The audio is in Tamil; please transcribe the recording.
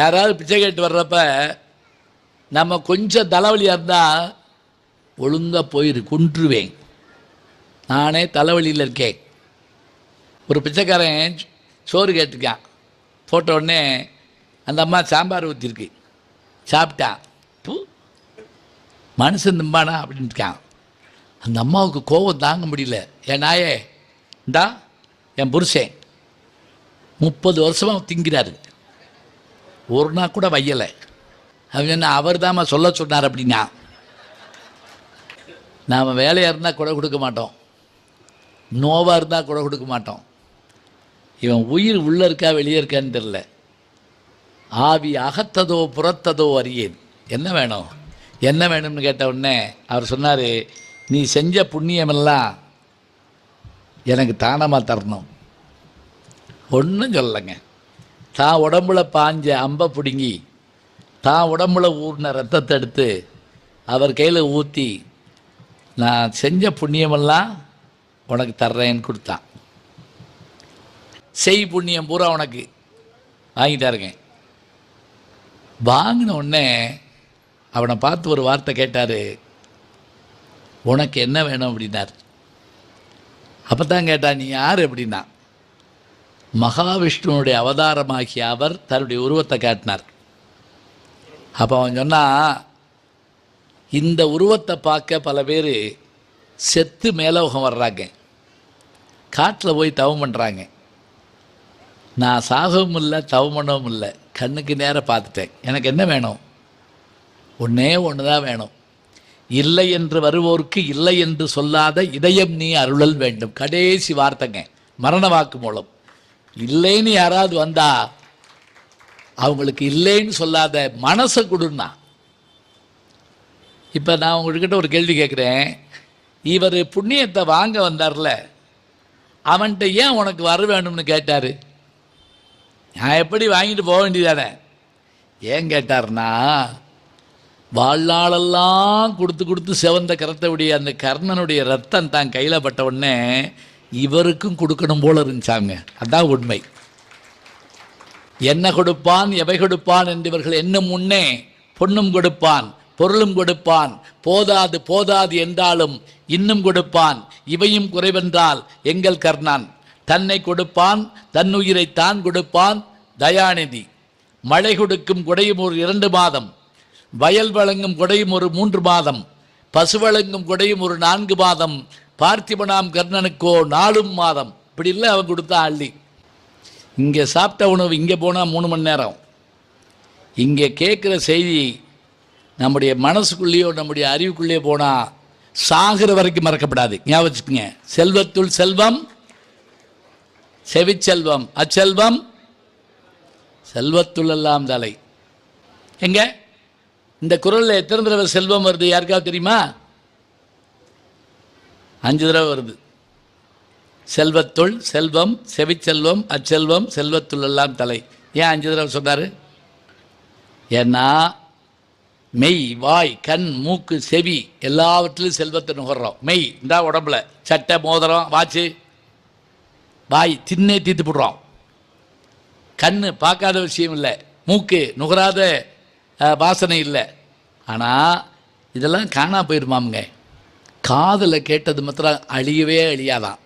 யாராவது பிச்சை கேட்டு வர்றப்ப நம்ம கொஞ்சம் தலைவலியாக இருந்தால் ஒழுங்காக போயிரு கொன்றுவேன். நானே தலைவலியில் இருக்கேன். ஒரு பிச்சைக்காரன் சோறு கேட்டிருக்கான். போட்ட உடனே அந்த அம்மா சாம்பார் ஊற்றிருக்கு சாப்பிட்டான். பூ மனுஷன் திம்பானா அப்படின்னு இருக்கான். அந்த அம்மாவுக்கு கோபம் தாங்க முடியல. என் நாயே இந்தா என் புருஷன். முப்பது வருஷமாக திங்கிறாரு. ஒரு நாள் கூட வையலை. அவன் என்ன அவர் தான் சொல்ல சொன்னார் அப்படின்னா நாம் வேலையாக இருந்தால் கூட கொடுக்க மாட்டோம். நோவாக இருந்தால் கூட கொடுக்க மாட்டோம். இவன் உயிர் உள்ளே இருக்கா வெளியே இருக்கான்னு தெரில ஆவி அகத்ததோ புறத்ததோ அறியேன். என்ன வேணும்? என்ன வேணும்னு கேட்ட உடனே அவர் சொன்னார் நீ செஞ்ச புண்ணியமெல்லாம் எனக்கு தானமாக தரணும். ஒன்றும் சொல்லலைங்க. தான் உடம்புல பாஞ்ச அம்பை பிடுங்கி தான் உடம்புல ஊறின ரத்தத்தை எடுத்து அவர் கையில் ஊற்றி நான் செஞ்ச புண்ணியமெல்லாம் உனக்கு தர்றேன்னு கொடுத்தான். செய் புண்ணியம் பூரா உனக்கு. வாங்கிட்டாருங்க வாங்கின உடனே அவனை பார்த்து ஒரு வார்த்தை கேட்டார். உனக்கு என்ன வேணும் அப்படின்னார். அப்போ தான் கேட்டான் நீ யார்? அப்படின்னா மகாவிஷ்ணுனுடைய அவதாரமாகிய அவர் தன்னுடைய உருவத்தை காட்டினார். அப்போ அவன் சொன்னால் இந்த உருவத்தை பார்க்க பல பேர் செத்து மேலோகம் வர்றாங்க. காட்டில் போய் தவம் பண்ணுறாங்க நான் சாகவும் இல்லை தவம் பண்ணவும் இல்லை. கண்ணுக்கு நேரம் பார்த்துட்டேன். எனக்கு என்ன வேணும்? ஒன்றே ஒன்று தான் வேணும். இல்லை என்று வருவோருக்கு இல்லை என்று சொல்லாத இதயம் நீ அருளல் வேண்டும். கடைசி வார்த்தைங்க. மரண வாக்கு மூலம். இல்லைன்னு யாராவது வந்தா அவங்களுக்கு இல்லைன்னு சொல்லாத மனசை கொடுன்னா. இப்போ நான் உங்கள்கிட்ட ஒரு கேள்வி கேட்குறேன் இவர் புண்ணியத்தை வாங்க வந்தார்ல அவன்கிட்ட ஏன் உனக்கு வர வேணும்னு கேட்டார்? நான் எப்படி வாங்கிட்டு போக வேண்டியதானே? ஏன் கேட்டார்னா வாழ்நாளெல்லாம் கொடுத்து கொடுத்து செவந்த கரத்தவுடைய அந்த கர்ணனுடைய ரத்தம் தான் கையில் பட்ட உடனே இவருக்கும் கொடுக்கணும் போல இருந்துச்சாங்க. அதான் உண்மை. என்ன கொடுப்பான் எவை கொடுப்பான் என்று இவர்கள் என்னும் முன்னே பொண்ணும் கொடுப்பான் பொருளும் கொடுப்பான் போதாது போதாது என்றாலும் இன்னும் கொடுப்பான் இவையும் குறைவென்றால் எங்கள் கர்ணான். தன்னை கொடுப்பான் தன்னுயிரை தான் கொடுப்பான் தயாநிதி. மழை கொடுக்கும் குடையும் ஒரு இரண்டு மாதம் வயல் வழங்கும் குடையும் ஒரு மூன்று மாதம் பசு வழங்கும் குடையும் ஒரு நான்கு மாதம் பார்த்திபனாம் கர்ணனுக்கோ நாலும் மாதம். இப்படி இல்லை அவன் கொடுத்தா அள்ளி. இங்கே சாப்பிட்ட உணவு இங்கே போனால் மூணு மணி நேரம். இங்கே கேட்குற செய்தி நம்முடைய மனசுக்குள்ளேயோ நம்முடைய அறிவுக்குள்ளேயோ போனால் சாகிற வரைக்கும் மறக்கப்படாது. ஞாபகம் வச்சுக்கோங்க. செல்வத்துள் செல்வம் செவிச்செல்வம் அச்செல்வம் செல்வத்துள் எல்லாம் தலை. எங்க? இந்த குரலில் எத்தனை தடவை செல்வம் வருது? யாருக்காவது தெரியுமா? அஞ்சு தடவை வருது. செல்வத்துள் செல்வம் செவிச்செல்வம் அச்செல்வம் செல்வத்துள் எல்லாம் தலை. ஏன் அஞ்சு தடவை சொன்னார்? ஏன்னா மெய் வாய் கண் மூக்கு செவி எல்லாவற்றிலும் செல்வத்தை நுகர்றோம். மெய் இந்த உடம்புல. சட்டை மோதிரம் வாட்சு வாய் தின்னே தீர்த்து போடுறோம். கண் பார்க்காத விஷயம் இல்லை. மூக்கு நுகராத வாசனை இல்லை. ஆனால் இதெல்லாம் காணா போயிருமாமுங்க. காதில் கேட்டது மாத்திரம் அழியவே அழியாதான்